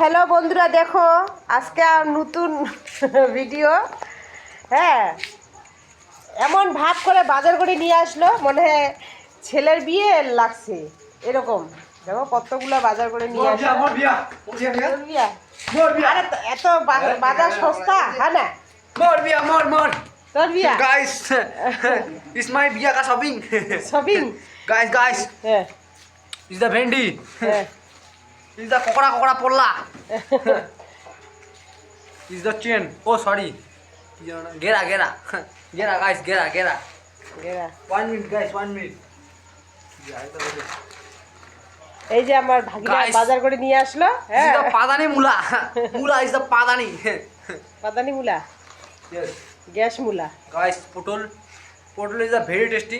Hello বন্ধুরা দেখো আজকে আর নতুন ভিডিও হ্যাঁ এমন ভাব করে বাজার করে নিয়ে আসলো মনে হয় ছেলের বিয়ে লাগছে এরকম। দেখো কতগুলো বাজার করে নিয়ে আসলো? আরে এত বাজার সস্তা হ্যাঁ না? তোর বিয়া? Shopping শপিং হ্যাঁ। is the vendi হ্যাঁ। ইজদা কোকড়া কোকড়া পড়লা। চেন ও সরি গেরা গেরা। গেরা গাইস গেরা গেরা। এই যে আমার বাজার করে নিয়ে আসলো হ্যাঁ। পাদানি মুলা। মুলা ইজ দা পাদানি। পাদানি মুলা? গ্যাস মুলা। গাইস পটল পটল is the very tasty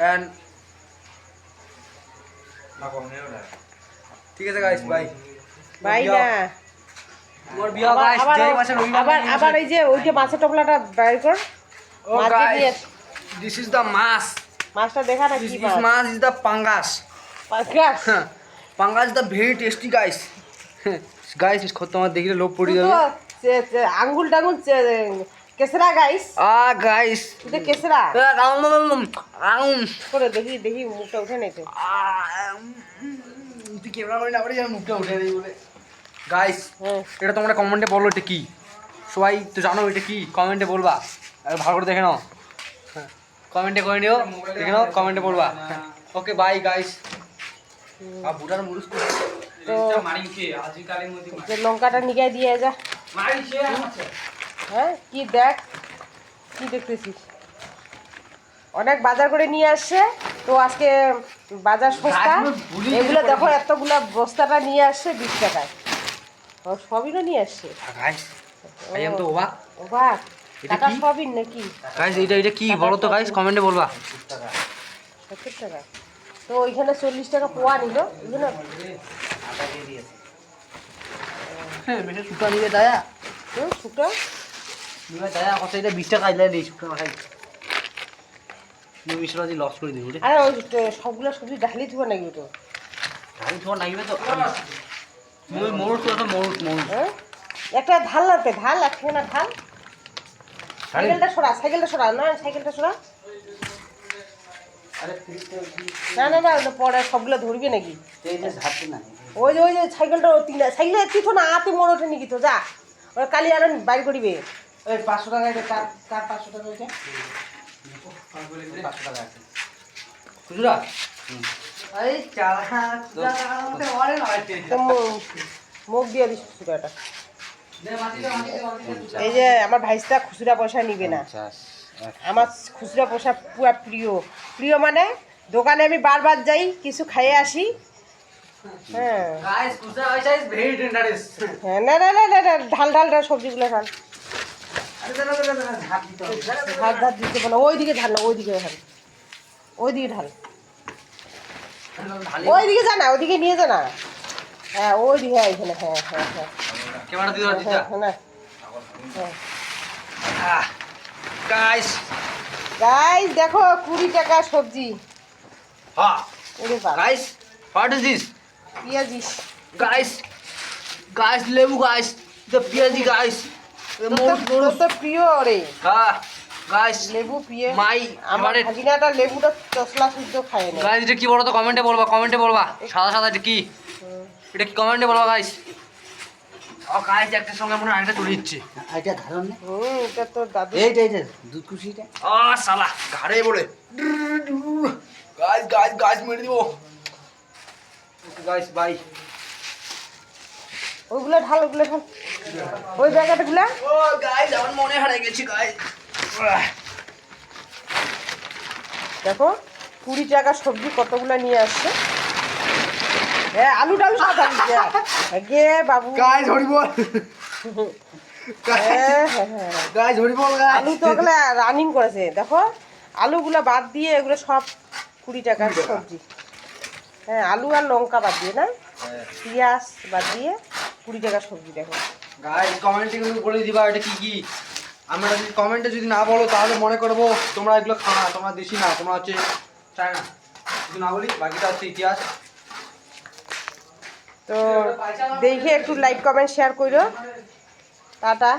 and ঠিক আছে গাইস বাই ভাই না। আবার আবার জয় মাসে রবিবার আবার আবার এই যে ওই যে মাছের টপলাটা বাইর কর। ও গাইস দিস ইজ দ্য মাছ মাছটা দেখা না কি মাছ? মাছ ইজ দ্য পাঙ্গাস পাঙ্গাস পাঙ্গাস is the very tasty guys guys ইস তোমার দেখলে লোভ পড়ে যাবে আঙ্গুল টাঙ্গুল কেসরা গাইস আ গাইস তুই কেসরা আউম করে দেখি দেখি মুখটা উঠে নেছে তুই ক্যামেরা করে না পারি মুখটা উঠে দেই বলে। গাইস এটা তোমরা কমেন্টে বলো এটা কি? সবাই তো জানো এটা কি? কমেন্টে বলবা। আর ভালো করে দেখে নাও। কমেন্টে করে নিও। দেখে নাও কমেন্টে বলবা। ওকে বাই গাইস আর বুড়ার মুরুস তো যে লঙ্কাটা নিগাই দিয়ে যা। হ্যাঁ কি দেখ কি দেখতেছিস? অনেক বাজার করে নিয়ে আসছে। তো আজকে বাজার সস্তা। এগুলো দেখো এতগুলা বস্তাটা নিয়ে আসছে বিশ টাকায়। ও সবই না নিয়ে আসছে তো টাকা সবই নাকি? গাইস এটা এটা কি? বলো তো গাইস কমেন্টে বলবা। সত্তর টাকা। তো ওইখানে চল্লিশ টাকা পোয়া নিল এগুলো হ্যাঁ বেশি নিবে দায়া। নিবে দায়া কত এটা 20 টাকা খাই। মিশ্রা দি লস করে দিই রে আরে ওই সবগুলো সবজি ঢালি থুবো নাকি তো ধান তোমার নাইবে তো। মই মোর তো তো মোর মোর একটা ঢাল লাগবে ঢাল একখানে না ঢাল। সাইকেলটা সরা সাইকেলটা সরা না সাইকেলটা সরা না না না পরে সবগুলো ধরবি নাকি? ওই যে ওই যে সাইকেলটা তিন সাইকেল তুই তো না আতে মোড় ওঠে নাকি তো যা। ওরা কালি আর বাইর করিবে। ওই পাঁচশো টাকা কার কার পাঁচশো টাকা খুচরা এই মুখ দিয়ে দিস খুচরাটা যে আমার ভাইসটা খুচরা পয়সা নিবে না। আমার খুচরা পয়সা পুরা প্রিয়। প্রিয় মানে দোকানে আমি বারবার যাই কিছু খাইয়ে আসি। হ্যাঁ। হ্যাঁ না না না না না, ঢাল ঢাল ঢাল সবজিগুলো ঢাল। দাদা হাত দিতে পারো ওইদিকে ঢাল না ওইদিকে ঢাল ওইদিকে ঢাল ওইদিকে যা না ওইদিকে নিয়ে যা না। হ্যাঁ ওইদিকে এখানে। হ্যাঁ হ্যাঁ হ্যাঁ। ক্যামেরা দিতে হ্যাঁ, দিতা হ্যাঁ, না। হ্যাঁ। গাইস গাইস দেখো কুড়ি টাকা সবজি। হ্যাঁ। ওরে বাবা গাইস হোয়াট ইজ দিস পেঁয়াজিস। গাইস গাইস লেবু গাইস দ্য পিয়াজি গাইস তো প্রিয় রে। হ্যাঁ গাইস লেবু পিয়ে মাই আমার ভাগিনাটা লেবুটা চসলা শুদ্ধ খায় না। গাইস এটা কি বলো তো কমেন্টে বলবা কমেন্টে বলবা। সাদা সাদা এটা কি? এটা কি কমেন্টে বলবা গাইস ও গাইস একটা সঙ্গে মনে আরেকটা চলে যাচ্ছে এটা ধারণ না? হুম এটা তোর দাদু। এইটা এইটা দুধ কুশিটা। ও শালা ঘাড়ে বলে। গাইস গাইস গাইস মেরে দিব গাইস বাই ওইগুলো ঢাল ওগুলো ঢাল। ওই জায়গাটাগুলা ও গাইস আমার মনে হারিয়ে গেছি গাইস দেখো কুড়ি টাকা সবজি কতগুলো নিয়ে আসছে। হ্যাঁ আলু ডালু সব গে বাবু। গাইস হরি হ্যাঁ, হ্যাঁ, হ্যাঁ। গাইস গাইস আলু তো ওগুলো রানিং করেছে। দেখো আলুগুলো বাদ দিয়ে এগুলো সব কুড়ি টাকার সবজি। হ্যাঁ আলু আর লঙ্কা বাদ দিয়ে না? পেঁয়াজ বাদ দিয়ে। কুড়ি টাকা সবজি দেখো। গাইস কমেন্টে কিন্তু বলে দিবা এটা কি কি? আমরা যদি কমেন্টে যদি না বলো তাহলে মনে করব তোমরা এগুলো খানা তোমরা দেশি না তোমরা হচ্ছে চায়না যদি না বলি বাকিটা হচ্ছে ইতিহাস। তো দেখে একটু লাইক কমেন্ট শেয়ার করো টাটা।